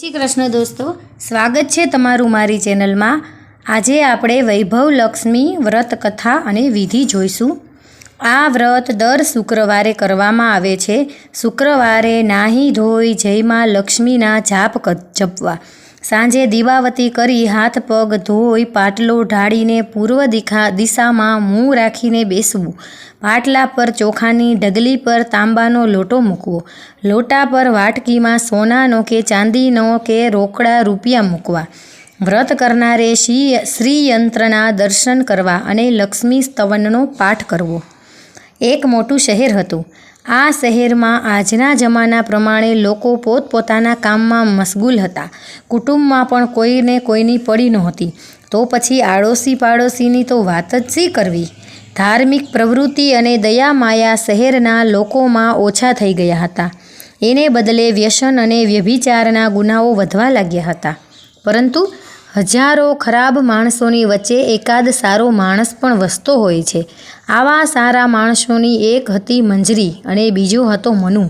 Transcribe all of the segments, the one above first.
શ્રી કૃષ્ણ દોસ્તો, સ્વાગત છે તમારું મારી ચેનલમાં. આજે આપણે વૈભવ લક્ષ્મી વ્રત કથા અને વિધિ જોઈશું. આ વ્રત દર શુક્રવારે કરવામાં આવે છે. શુક્રવારે નાહી ધોઈ જયમાં લક્ષ્મીના જાપ જપવા. સાંજે દીવાવતી કરી હાથ પગ ધોઈ પાટલો ઢાળીને પૂર્વ દિખા દિશામાં મું રાખીને બેસવું. પાટલા પર ચોખાની ઢગલી પર તાંબાનો લોટો મૂકવો. લોટા પર વાટકીમાં સોનાનો કે ચાંદીનો કે રોકડા રૂપિયા મૂકવા. વ્રત કરનારે શ્રી શ્રીયંત્રના દર્શન કરવા અને લક્ષ્મી સ્તવનનો પાઠ કરવો. એક મોટું શહેર હતું. આ શહેરમાં આજના જમાના પ્રમાણે લોકો પોતપોતાના કામમાં મશગુલ હતા. કુટુંબમાં પણ કોઈને કોઈની પડી નહોતી. તો પછી આડોશી પાડોશીની તો વાત જ શી કરવી? ધાર્મિક પ્રવૃત્તિ અને દયામાયા શહેરના લોકોમાં ઓછા થઈ ગયા હતા. એને બદલે વ્યસન અને વ્યભિચારના ગુનાઓ વધવા લાગ્યા હતા. પરંતુ હજારો ખરાબ માણસોની વચ્ચે એકાદ સારો માણસ પણ વસતો હોય છે. આવા સારા માણસોની એક હતી મંજરી અને બીજો હતો મનુ.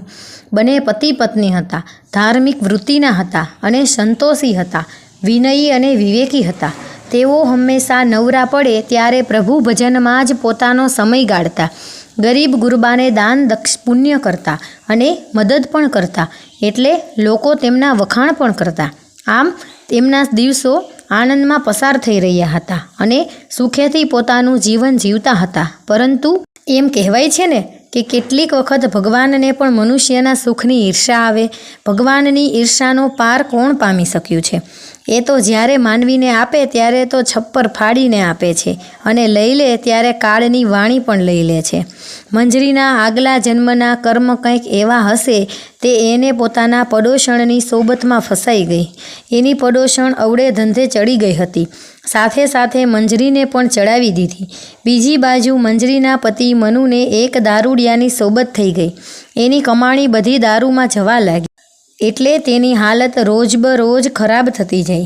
બંને પતિ પત્ની હતા, ધાર્મિક વૃત્તિના હતા અને સંતોષી હતા, વિનયી અને વિવેકી હતા. તેઓ હંમેશા નવરા પડે ત્યારે પ્રભુ ભજનમાં જ પોતાનો સમય ગાળતા, ગરીબ ગુરબાને દાન દક્ષ પુણ્ય કરતા અને મદદ પણ કરતા, એટલે લોકો તેમના વખાણ પણ કરતા. આમ, તેમના દિવસો આનંદમાં પસાર થઈ રહ્યા હતા અને સુખેથી પોતાનું જીવન જીવતા હતા. પરંતુ એમ કહેવાય છે ને કે કેટલીક વખત ભગવાનને પણ મનુષ્યના સુખની ઈર્ષા આવે. ભગવાનની ઈર્ષાનો પાર કોણ પામી શક્યું છે? એ તો જ્યારે માનવીને આપે ત્યારે તો છપ્પર ફાડીને આપે છે અને લઈ લે ત્યારે કાળની વાણી પણ લઈ લે છે. મંજરીના આગલા જન્મના કર્મ કંઈક એવા હશે તે એને પોતાના પડોશણની સોબતમાં ફસાઈ ગઈ. એની પડોશણ અવળે ધંધે ચડી ગઈ હતી. સાથે સાથે મંજરીને પણ ચડાવી દીધી. બીજી બાજુ મંજરીના પતિ મનુને એક દારૂડિયાની સોબત થઈ ગઈ. એની કમાણી બધી દારૂમાં જવા લાગી. એટલે તેની હાલત રોજબરોજ ખરાબ થતી જઈ.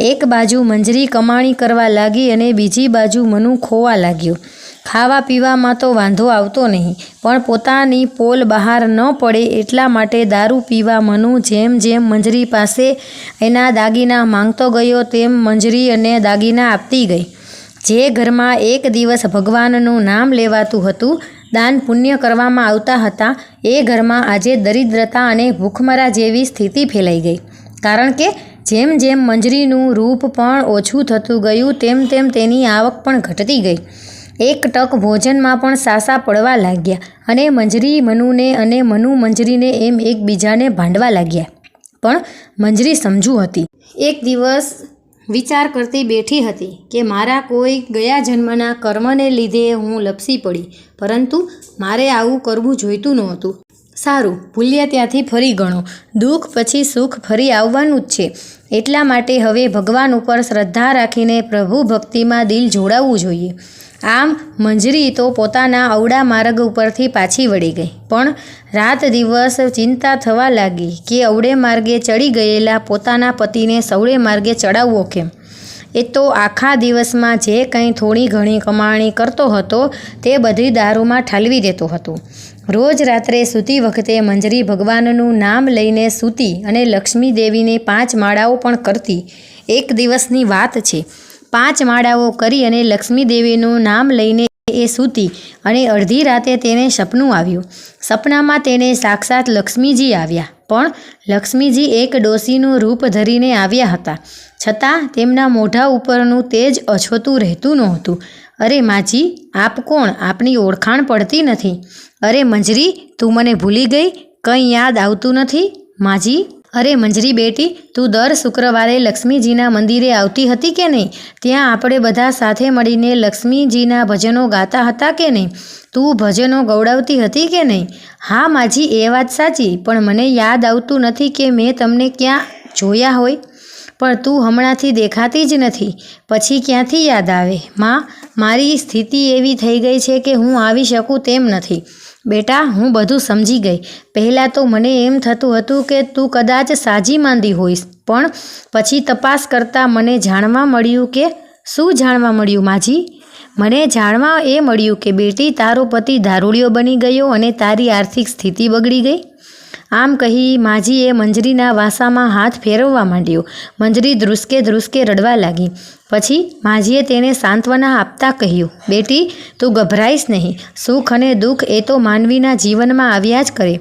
એક બાજુ મંજરી કમાણી કરવા લાગી અને બીજી બાજુ મનુ ખોવા લાગ્યો. ખાવા પીવામાં તો વાંધો આવતો નહીં, પણ પોતાની પોલ બહાર ન પડે એટલા માટે દારૂ પીવા મનુ જેમ જેમ મંજરી પાસે એના દાગીના માંગતો ગયો તેમ મંજરી અને દાગીના આપતી ગઈ. જે ઘરમાં એક દિવસ ભગવાનનું નામ લેવાતું હતું દાન પુણ્ય કરવામાં આવતા હતા. એ ઘરમાં આજે દરિદ્રતા અને ભૂખમરા જેવી સ્થિતિ ફેલાઈ ગઈ. કારણ કે જેમ જેમ મંજરીનું રૂપ પણ ઓછું થતું ગયું, તેમ તેમ તેની આવક પણ ઘટતી ગઈ. એક ટક ભોજનમાં પણ સાસા પડવા લાગ્યા અને મંજરી મનુને અને મનુ મંજરીને એમ એકબીજાને ભાંડવા લાગ્યા. પણ મંજરી સમજુ હતી. એક દિવસ વિચાર કરતી બેઠી હતી કે મારા કોઈ ગયા જન્મના કર્મને લીધે હું લપસી પડી, પરંતુ મારે આવું કરવું જોઈતું નહોતું. સારું, ભૂલ્યા ત્યાંથી ફરી ગણો. દુઃખ પછી સુખ ફરી આવવાનું જ છે. એટલા માટે હવે ભગવાન ઉપર શ્રદ્ધા રાખીને પ્રભુ ભક્તિમાં દિલ જોડાવવું જોઈએ. આમ, મંજરી તો પોતાના અવડા માર્ગ ઉપરથી પાછી વળી ગઈ. પણ રાત દિવસ ચિંતા થવા લાગી કે અવડે માર્ગે ચડી ગયેલા પોતાના પતિને સવડે માર્ગે ચડાવવો કેમ? એ તો આખા દિવસમાં જે કંઈ થોડી ઘણી કમાણી કરતો હતો, તે બધી દારૂમાં ઠાલવી દેતો હતો. રોજ રાત્રે સૂતી વખતે મંજરી ભગવાનનું નામ લઈને સૂતી અને લક્ષ્મી દેવીને પાંચ માળાઓ પણ કરતી. એક દિવસની વાત છે. પાંચ માળાઓ કરી અને લક્ષ્મી દેવીનું નામ લઈને એ સૂતી અને અડધી રાતે તેને સપનું આવ્યું. સપનામાં તેને સાક્ષાત લક્ષ્મીજી આવ્યા. પણ લક્ષ્મીજી એક ડોસીનું રૂપ ધરીને આવ્યા હતા. છતાં તેમના મોઢા ઉપરનું તેજ અછોતું રહેતું નહોતું. અરે માજી, આપ કોણ? આપની ઓળખાણ પડતી નથી. અરે મંજરી, તું મને ભૂલી ગઈ? કંઈ યાદ આવતું નથી? માજી, અરે મંજરી બેટી, તું દર શુક્રવારે લક્ષ્મીજીના મંદિરે આવતી હતી કે નહીં? ત્યાં આપણે બધા સાથે મળીને લક્ષ્મીજીના ભજનો ગાતા હતા કે નહીં? તું ભજનો ગૌડાવતી હતી કે નહીં? હા માજી, એ વાત સાચી, પણ મને યાદ આવતું નથી કે મેં તમને ક્યાં જોયા હોય? પણ તું હમણાંથી દેખાતી જ નથી. પછી ક્યાંથી યાદ આવે? માં, મારી સ્થિતિ એવી થઈ ગઈ છે કે હું આવી શકું તેમ નથી. બેટા, હું બધું સમજી ગઈ. પહેલાં તો મને એમ થતું હતું કે તું કદાચ સાજી માંદી હોઈશ, પણ પછી તપાસ કરતાં મને જાણવા મળ્યું કે શું જાણવા મળ્યું, માજી? મને જાણવા એ મળ્યું કે બેટી તારો પતિ દારૂડિયો બની ગયો અને તારી આર્થિક સ્થિતિ બગડી ગઈ. આમ કહી માજીએ મંજરીના વાસામાં હાથ ફેરવવા માંડ્યો. મંજરી ધ્રુસકે ધ્રુસકે રડવા લાગી. પછી માજીએ તેને સાંત્વના આપતા કહ્યું, બેટી, તું ગભરાઈશ નહીં. સુખ અને દુઃખ એ તો માનવીના જીવનમાં આવ્યા જ કરે.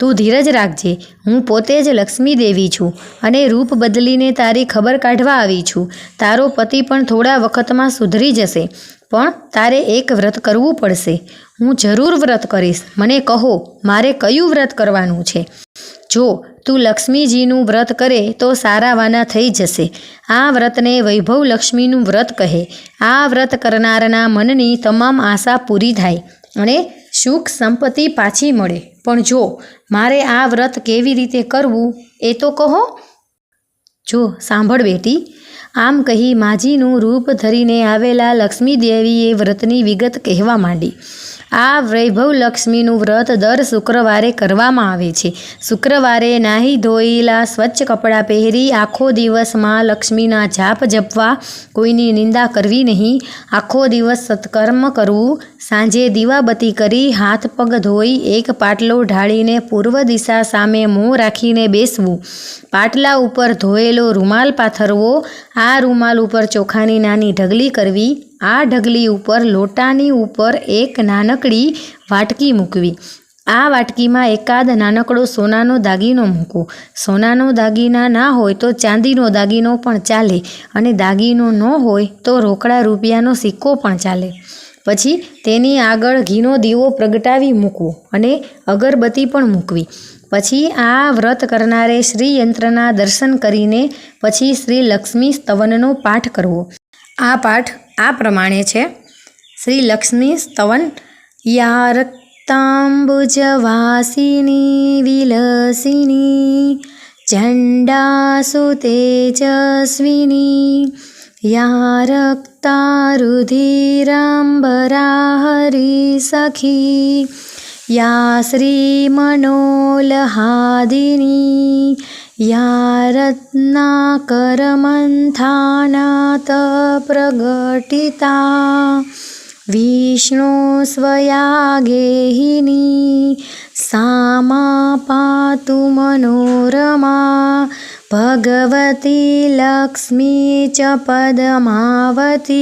તું ધીરજ રાખજે. હું પોતે જ લક્ષ્મી દેવી છું અને રૂપ બદલીને તારી ખબર કાઢવા આવી છું. તારો પતિ પણ થોડા વખતમાં સુધરી જશે, પણ તારે એક વ્રત કરવું પડશે. હું જરૂર વ્રત કરીશ. મને કહો, મારે કયું વ્રત કરવાનું છે? જો તું લક્ષ્મીજીનું વ્રત કરે તો સારાવાના થઈ જશે. આ વ્રતને વૈભવ લક્ષ્મીનું વ્રત કહે. આ વ્રત કરનારના મનની તમામ આશા પૂરી થાય અને સુખ સંપત્તિ પાછી મળે. પણ જો મારે આ વ્રત કેવી રીતે કરવું એ તો કહો. જો સાંભળ બેટી, આમ કહી માજીનું રૂપ ધરીને આવેલા લક્ષ્મીદેવીએ વ્રતની વિગત કહેવા માંડી. આ વૈભવ લક્ષ્મીનું વ્રત દર શુક્રવારે કરવામાં આવે છે. શુક્રવારે નાહી ધોયેલા સ્વચ્છ કપડાં પહેરી આખો દિવસમાં લક્ષ્મીના જાપ જપવા કોઈની નિંદા કરવી નહીં. આખો દિવસ સત્કર્મ કરવું. સાંજે દીવાબત્તી કરી હાથ પગ ધોઈ એક પાટલો ઢાળીને પૂર્વ દિશા સામે મોં રાખીને બેસવું. પાટલા ઉપર ધોયેલો રૂમાલ પાથરવો. આ રૂમાલ ઉપર ચોખાની નાની ઢગલી કરવી. આ ઢગલી ઉપર, લોટાની ઉપર એક નાનકડી વાટકી મૂકવી. આ વાટકીમાં એકાદ નાનકડો સોનાનો દાગીનો મૂકવો. સોનાનો દાગીના ના હોય તો ચાંદીનો દાગીનો પણ ચાલે અને દાગીનો ન હોય તો રોકડા રૂપિયાનો સિક્કો પણ ચાલે. પછી તેની આગળ ઘીનો દીવો પ્રગટાવી મૂકવો અને અગરબત્તી પણ મૂકવી. પછી આ વ્રત કરનારે શ્રી યંત્રના દર્શન કરીને પછી શ્રી લક્ષ્મી સ્તવનનો પાઠ કરવો. આ પાઠ આ પ્રમાણે છે. શ્રી લક્ષ્મી સ્તવન યા રક્તાંબુજવાસિની વિલસિની ઝંડાસુતે તેજસ્વિની યા રક્તારુધિરાંબરા હરિ સખી યા શ્રીમનોલહાદિની યા રત્નાકરમંથાનાત પ્રગટિતા વિષ્ણુ સ્વયા ગેહિની સામા પાતુ મનોરમા ભગવતી લક્ષ્મી ચ પદમાવતી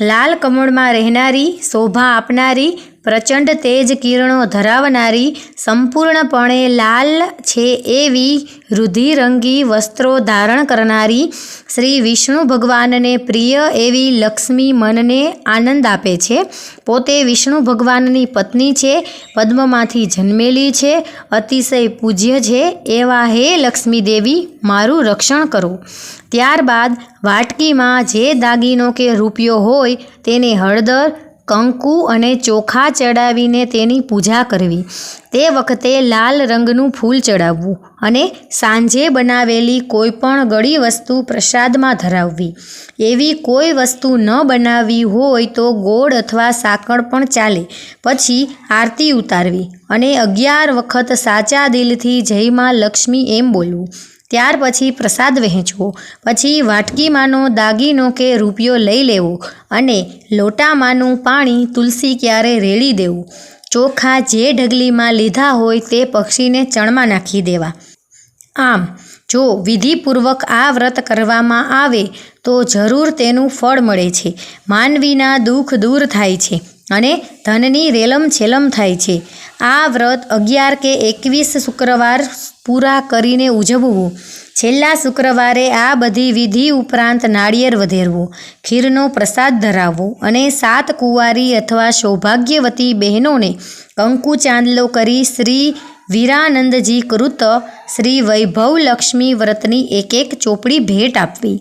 લાલ કમળમાં રહેનારી શોભા આપનારી પ્રચંડ તેજ કિરણો ધરાવનારી સંપૂર્ણપણે લાલ છે એવી રુધિરંગી વસ્ત્રો ધારણ કરનારી શ્રી વિષ્ણુ ભગવાનને પ્રિય એવી લક્ષ્મી મનને આનંદ આપે છે. પોતે વિષ્ણુ ભગવાનની પત્ની છે, પદ્મમાંથી જન્મેલી છે, અતિશય પૂજ્ય છે એવા હે લક્ષ્મી દેવી, મારું રક્ષણ કરો. ત્યારબાદ વાટકીમાં જે દાગીનો કે રૂપિયો હોય તેને હળદર કંકુ અને ચોખા ચડાવીને તેની પૂજા કરવી. તે વખતે લાલ રંગનું ફૂલ ચડાવવું અને સાંજે બનાવેલી કોઈ પણ ગળી વસ્તુ પ્રસાદમાં ધરાવવી. એવી કોઈ વસ્તુ ન બનાવવી હોય તો ગોળ અથવા સાકર પણ ચાલે. પછી આરતી ઉતારવી અને અગિયાર વખત સાચા દિલથી જયમાં લક્ષ્મી એમ બોલવું. ત્યાર પછી પ્રસાદ વહેંચવો. પછી વાટકીમાંનો દાગીનો કે રૂપિયો લઈ લેવો અને લોટામાંનું પાણી તુલસી ક્યારે રેડી દેવું. ચોખા જે ઢગલીમાં લીધા હોય તે પક્ષીને ચણમાં નાખી દેવા. આમ, જો વિધિપૂર્વક આ વ્રત કરવામાં આવે, તો જરૂર તેનું ફળ મળે છે. માનવીના દુઃખ દૂર થાય છે. અને ધનની રેલમ છેલમ થાય છે. આ વ્રત અગિયાર કે એકવીસ શુક્રવાર પૂરા કરીને ઉજવવું. છેલ્લા શુક્રવારે આ બધી વિધિ ઉપરાંત નાળિયેર વધેરવું, ખીરનો પ્રસાદ ધરાવવો અને સાત કુંવારી અથવા સૌભાગ્યવતી બહેનોને કંકુ ચાંદલો કરી શ્રી વીરાનંદજી કૃત શ્રી વૈભવ લક્ષ્મી વ્રતની એક એક ચોપડી ભેટ આપવી.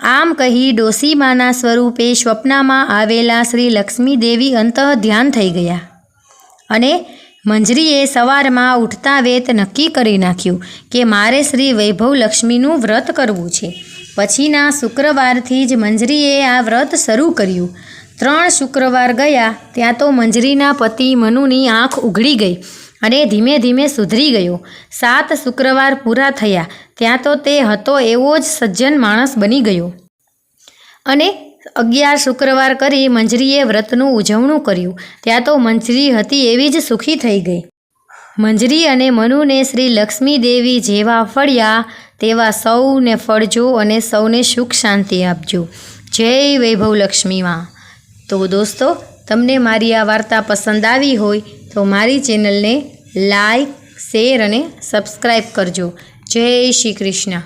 આમ કહી ડોસીમાના સ્વરૂપે સ્વપ્નમાં આવેલા શ્રી લક્ષ્મી દેવી અંતઃ ધ્યાન થઈ ગયા. અને મંજરીએ સવારમાં ઉઠતા વેત નક્કી કરી નાખ્યું કે મારે શ્રી વૈભવ લક્ષ્મીનું વ્રત કરવું છે. પછીના શુક્રવારથી જ મંજરીએ આ વ્રત શરૂ કર્યું. ત્રણ શુક્રવાર ગયા, ત્યાં તો મંજરીના પતિ મનુની આંખ ઉઘડી ગઈ. અને ધીમે ધીમે સુધરી ગયો. સાત શુક્રવાર પૂરા થયા, ત્યાં તો તે હતો એવો જ સજ્જન માણસ બની ગયો. અને અગિયાર શુક્રવાર કરી મંજરીએ વ્રતનું ઉજવણું કર્યું. ત્યાં તો મંજરી હતી એવી જ સુખી થઈ ગઈ. મંજરી અને મનુને શ્રી લક્ષ્મી દેવી જેવા ફળ્યા, તેવા સૌને ફળજો અને સૌને સુખ શાંતિ આપજો. જય વૈભવ લક્ષ્મીમાં તો દોસ્તો, તમને મારી આ વાર્તા પસંદ આવી હોય તો મારી ચેનલને લાઈક શેર અને સબસ્ક્રાઈબ કરજો. જય શ્રી કૃષ્ણ.